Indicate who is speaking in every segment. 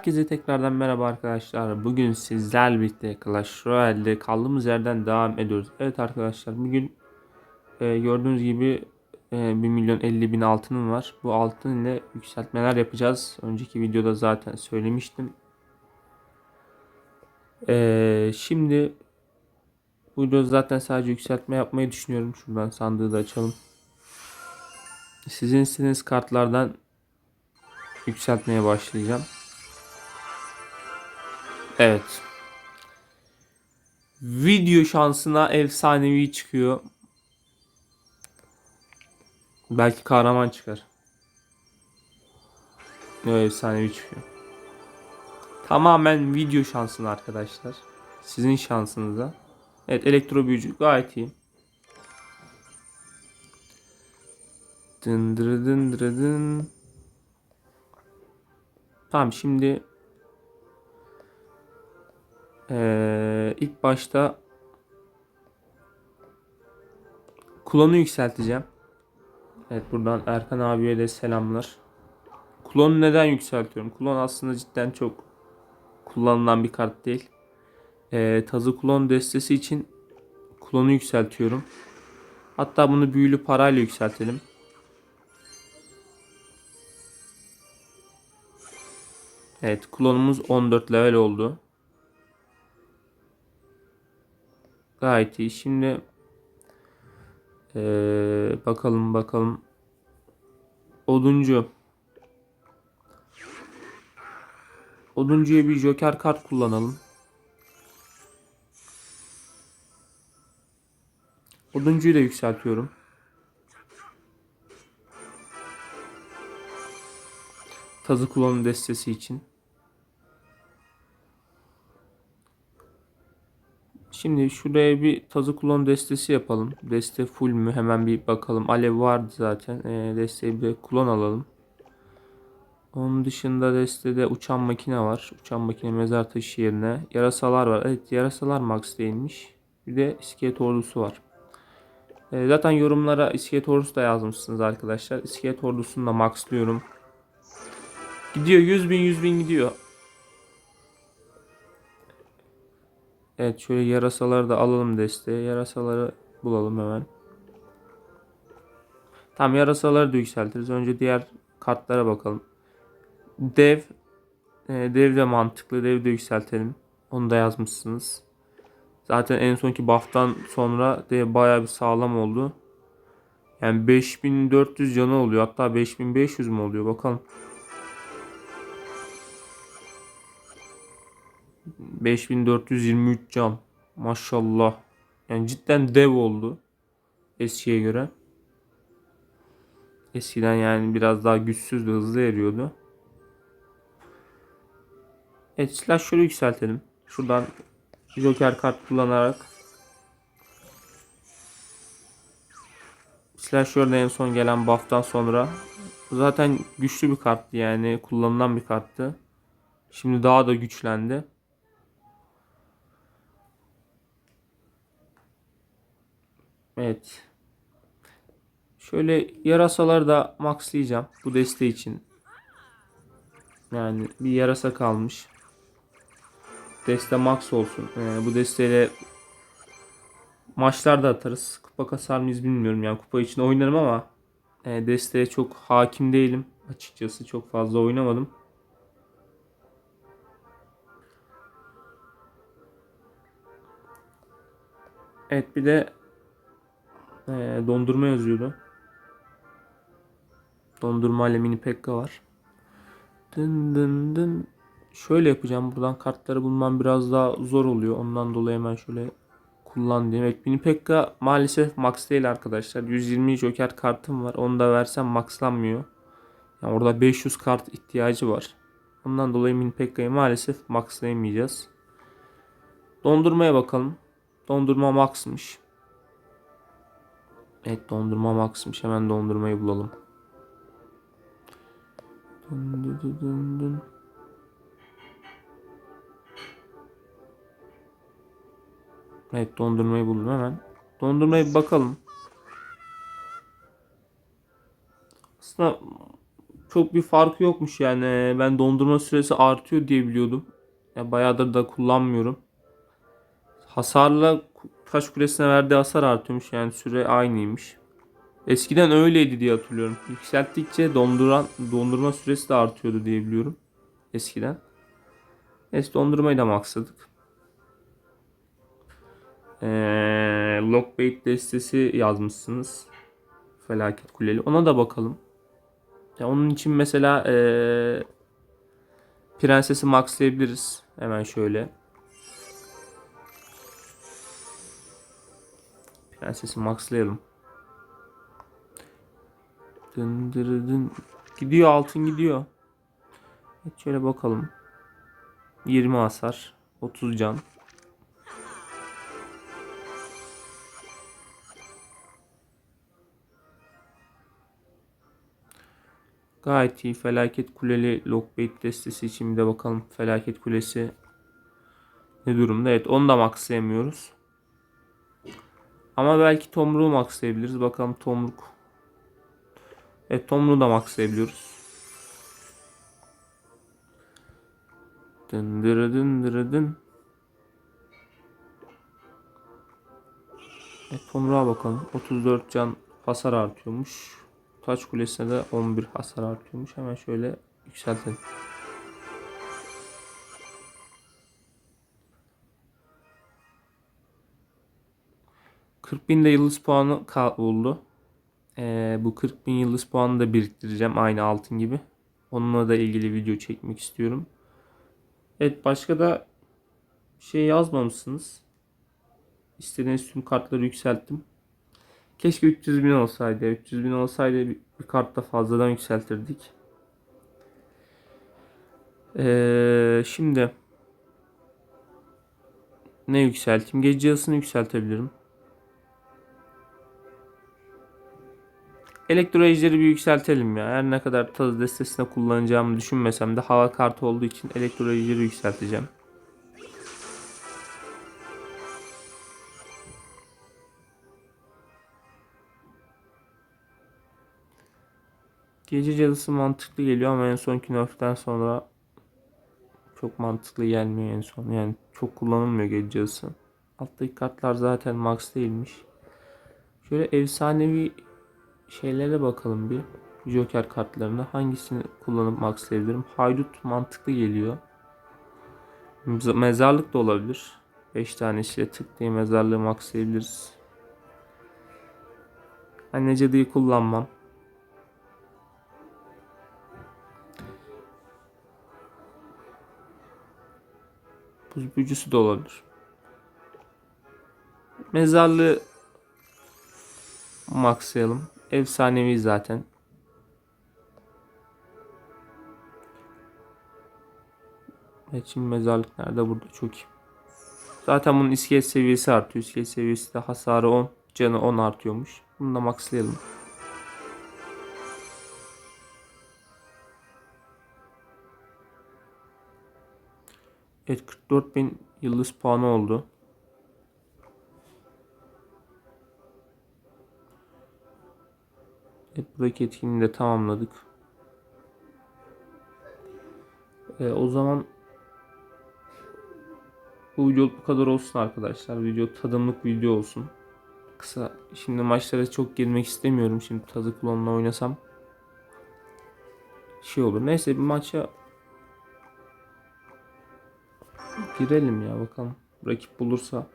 Speaker 1: Herkese tekrardan merhaba arkadaşlar. Bugün sizlerle birlikte Clash Royale'de kaldığımız yerden devam ediyoruz. Evet arkadaşlar bugün e, gördüğünüz gibi e, 1 milyon 50 bin altınım var. Bu altın ile yükseltmeler yapacağız. Önceki videoda zaten söylemiştim. E, şimdi bu videoda zaten sadece yükseltme yapmayı düşünüyorum. Şuradan sandığı da açalım. Sizin istediğiniz kartlardan yükseltmeye başlayacağım. Evet. Video şansına efsanevi çıkıyor. Belki kahraman çıkar. Evet efsanevi çıkıyor. Tamamen video şansına arkadaşlar. Sizin şansınıza. Evet elektro büyücü gayet iyi. Dın dırı dın dırı dın. Tamam şimdi ee, ilk başta klonu yükselteceğim. Evet buradan Erkan abiye de selamlar. Klonu neden yükseltiyorum? Klon aslında cidden çok kullanılan bir kart değil. Ee, tazı klon destesi için klonu yükseltiyorum. Hatta bunu büyülü parayla yükseltelim. Evet klonumuz 14 level oldu. Gayet iyi. Şimdi ee, bakalım bakalım. Oduncu. Oduncuya bir joker kart kullanalım. Oduncuyu da yükseltiyorum. Tazı kullanım destesi için. Şimdi şuraya bir tazı kulon destesi yapalım. Deste full mü? Hemen bir bakalım. Alev vardı zaten. E, desteği bir klon alalım. Onun dışında destede uçan makine var. Uçan makine mezar taşı yerine. Yarasalar var. Evet yarasalar max değilmiş. Bir de iskelet ordusu var. E, zaten yorumlara iskelet ordusu da yazmışsınız arkadaşlar. İskelet ordusunu da maxlıyorum. Gidiyor 100 bin 100 bin gidiyor. Evet şöyle yarasaları da alalım desteğe. Yarasaları bulalım hemen. Tam yarasaları da yükseltiriz. Önce diğer kartlara bakalım. Dev. E, dev de mantıklı. Dev de yükseltelim. Onu da yazmışsınız. Zaten en sonki buff'tan sonra dev baya bir sağlam oldu. Yani 5400 canı oluyor. Hatta 5500 mü oluyor? Bakalım. 5423 can. Maşallah. Yani cidden dev oldu. Eskiye göre. Eskiden yani biraz daha güçsüzdü. Hızlı eriyordu. Evet silahları yükseltelim. Şuradan Joker kart kullanarak Slasher'da en son gelen buff'tan sonra zaten güçlü bir karttı yani kullanılan bir karttı. Şimdi daha da güçlendi. Evet. Şöyle yarasalar da maxlayacağım bu deste için. Yani bir yarasa kalmış. Deste max olsun. Ee, bu desteyle maçlarda atarız. Kupa kasar mıyız bilmiyorum. Yani kupa için oynarım ama e, desteye çok hakim değilim. Açıkçası çok fazla oynamadım. Evet bir de ee, dondurma yazıyordu. Dondurma ile mini pekka var. Dın dın dın. Şöyle yapacağım. Buradan kartları bulmam biraz daha zor oluyor. Ondan dolayı hemen şöyle kullan diyeyim. Evet, mini pekka maalesef max değil arkadaşlar. 120 joker kartım var. Onu da versem maxlanmıyor. Yani orada 500 kart ihtiyacı var. Ondan dolayı mini pekka'yı maalesef maxlayamayacağız. Dondurmaya bakalım. Dondurma maxmış. Evet dondurma maxmış. Hemen dondurmayı bulalım. Dın dın dın dın. Evet dondurmayı buldum hemen. Dondurmaya bir bakalım. Aslında çok bir farkı yokmuş yani. Ben dondurma süresi artıyor diye biliyordum. Ya bayağıdır da kullanmıyorum. Hasarla taş kulesine verdiği hasar artıyormuş yani süre aynıymış. Eskiden öyleydi diye hatırlıyorum. Yükselttikçe donduran dondurma süresi de artıyordu diye biliyorum. Eskiden. Neyse dondurmayı da maksadık. Ee, Lockbait destesi yazmışsınız. Felaket Kuleli. Ona da bakalım. Ya onun için mesela ee, Prenses'i maxlayabiliriz. Hemen şöyle. Prenses'i maxlayalım. Dın dırı dın. Gidiyor altın gidiyor. Evet, şöyle bakalım. 20 hasar. 30 can. Gayet iyi. Felaket Kuleli Lockbait destesi için bir de bakalım. Felaket Kulesi ne durumda? Evet onu da maxlayamıyoruz. Ama belki Tomruk'u maxlayabiliriz. Bakalım Tomruk. Evet Tomruk'u da maxlayabiliyoruz. Dın dırı dın dırı dın. Evet Tomruk'a bakalım. 34 can hasar artıyormuş. Taç kulesine de 11 hasar artıyormuş. Hemen şöyle yükseltelim. ...40 bin de yıldız puanı oldu. Ee, bu 40 bin yıldız puanı da biriktireceğim aynı altın gibi. Onunla da ilgili video çekmek istiyorum. Evet başka da şey yazmamışsınız. İstediğiniz tüm kartları yükselttim. Keşke 300 bin olsaydı. 300 bin olsaydı bir, bir kart da fazladan yükseltirdik. Ee, şimdi ne yükselteyim? Gece yarısını yükseltebilirim. Elektro bir yükseltelim ya. Her ne kadar taz destesine kullanacağımı düşünmesem de hava kartı olduğu için elektro ejderi yükselteceğim. Gece cadısı mantıklı geliyor ama en sonki nerf'ten sonra çok mantıklı gelmiyor en son. Yani çok kullanılmıyor gece cadısı. Alttaki kartlar zaten max değilmiş. Şöyle efsanevi şeylere bakalım bir. Joker kartlarına hangisini kullanıp maxlayabilirim? Haydut mantıklı geliyor. Mez- Mezarlık da olabilir. 5 tanesiyle tık diye mezarlığı maxlayabiliriz. Anne cadıyı kullanmam. Buz büyücüsü de olabilir. Mezarlığı maxlayalım. Efsanevi zaten. Evet şimdi mezarlık nerede? Burada çok iyi. Zaten bunun iskelet seviyesi artıyor. İskelet seviyesi de hasarı 10, canı 10 artıyormuş. Bunu da maxlayalım. Evet 44 bin yıldız puanı oldu. Evet buradaki etkinliği de tamamladık. Ee, o zaman bu video bu kadar olsun arkadaşlar. Video tadımlık video olsun. Kısa. Şimdi maçlara çok girmek istemiyorum. Şimdi tazı klonla oynasam şey olur. Neyse bir maça girelim ya bakalım. Rakip bulursa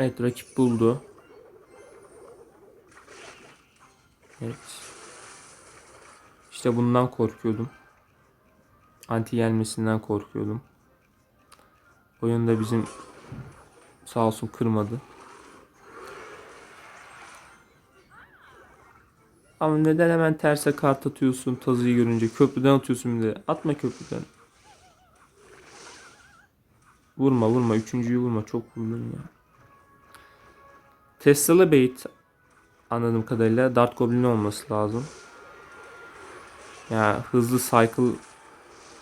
Speaker 1: Evet rakip buldu. Evet. İşte bundan korkuyordum. Anti gelmesinden korkuyordum. Oyun da bizim sağ olsun kırmadı. Ama neden hemen terse kart atıyorsun tazıyı görünce? Köprüden atıyorsun bir de. Atma köprüden. Vurma vurma. Üçüncüyü vurma. Çok vurdun ya. Tesla'lı bait anladığım kadarıyla Dart Goblin olması lazım. Yani hızlı cycle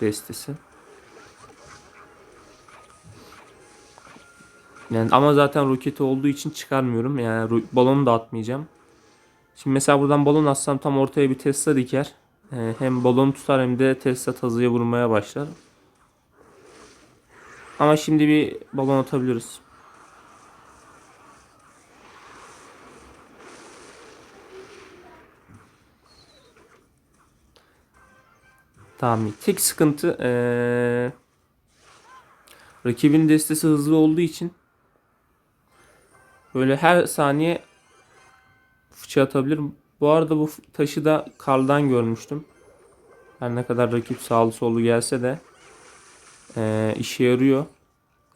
Speaker 1: destesi. Yani ama zaten roketi olduğu için çıkarmıyorum. Yani balonu da atmayacağım. Şimdi mesela buradan balon atsam tam ortaya bir Tesla diker. Ee, hem balonu tutar hem de Tesla tazıya vurmaya başlar. Ama şimdi bir balon atabiliriz. Tamam. Tek sıkıntı ee, rakibin destesi hızlı olduğu için böyle her saniye fıçı atabilirim. Bu arada bu taşı da kardan görmüştüm. Her ne kadar rakip sağlı sollu gelse de ee, işe yarıyor.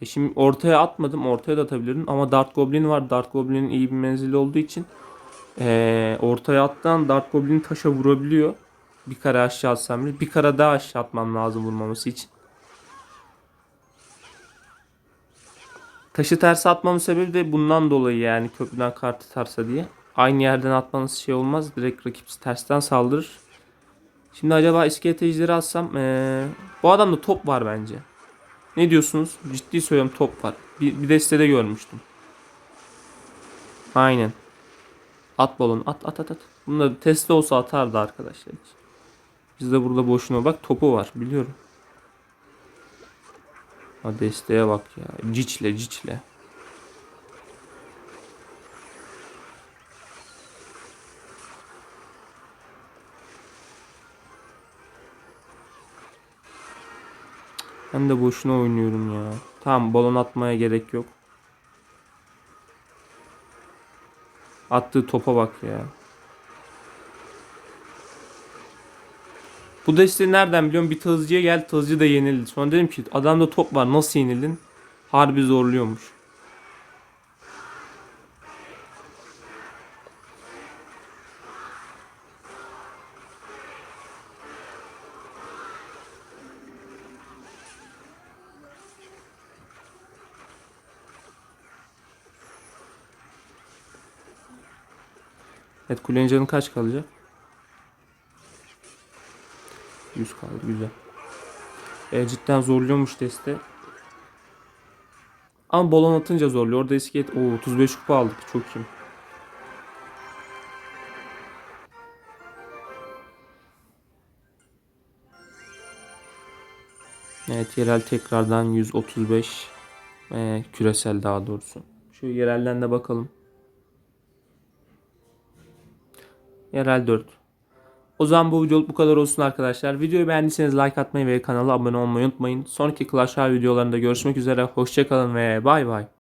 Speaker 1: E şimdi ortaya atmadım. Ortaya da atabilirim. Ama Dart Goblin var. Dart Goblin'in iyi bir menzili olduğu için ee, ortaya attan Dart Goblin taşa vurabiliyor. Bir kare aşağı atsam bile. Bir kare daha aşağı atmam lazım vurmaması için. Taşı ters atmamın sebebi de bundan dolayı yani köprüden kart atarsa diye. Aynı yerden atmanız şey olmaz. Direkt rakip tersten saldırır. Şimdi acaba iskelet ejderi atsam ee, bu adamda top var bence. Ne diyorsunuz? Ciddi söylüyorum top var. Bir, bir destede görmüştüm. Aynen. At balonu at at at at. Bunda testi olsa atardı arkadaşlar. Biz de burada boşuna bak topu var biliyorum. Ha desteğe bak ya. Ciçle ciçle. Ben de boşuna oynuyorum ya. Tamam balon atmaya gerek yok. Attığı topa bak ya. Bu desteği nereden biliyorum? Bir tazıcıya geldi. Tazıcı da yenildi. Sonra dedim ki adamda top var. Nasıl yenildin? Harbi zorluyormuş. Evet kulenin kaç kalacak? 100 kaldı güzel. E, cidden zorluyormuş testi. Ama balon atınca zorluyor. Orada iskelet o 35 kupa aldık. Çok iyi. Evet yerel tekrardan 135 e, küresel daha doğrusu. Şu yerelden de bakalım. Yerel 4. O zaman bu videoluk bu kadar olsun arkadaşlar. Videoyu beğendiyseniz like atmayı ve kanala abone olmayı unutmayın. Sonraki Clash Royale videolarında görüşmek üzere. Hoşçakalın ve bay bay.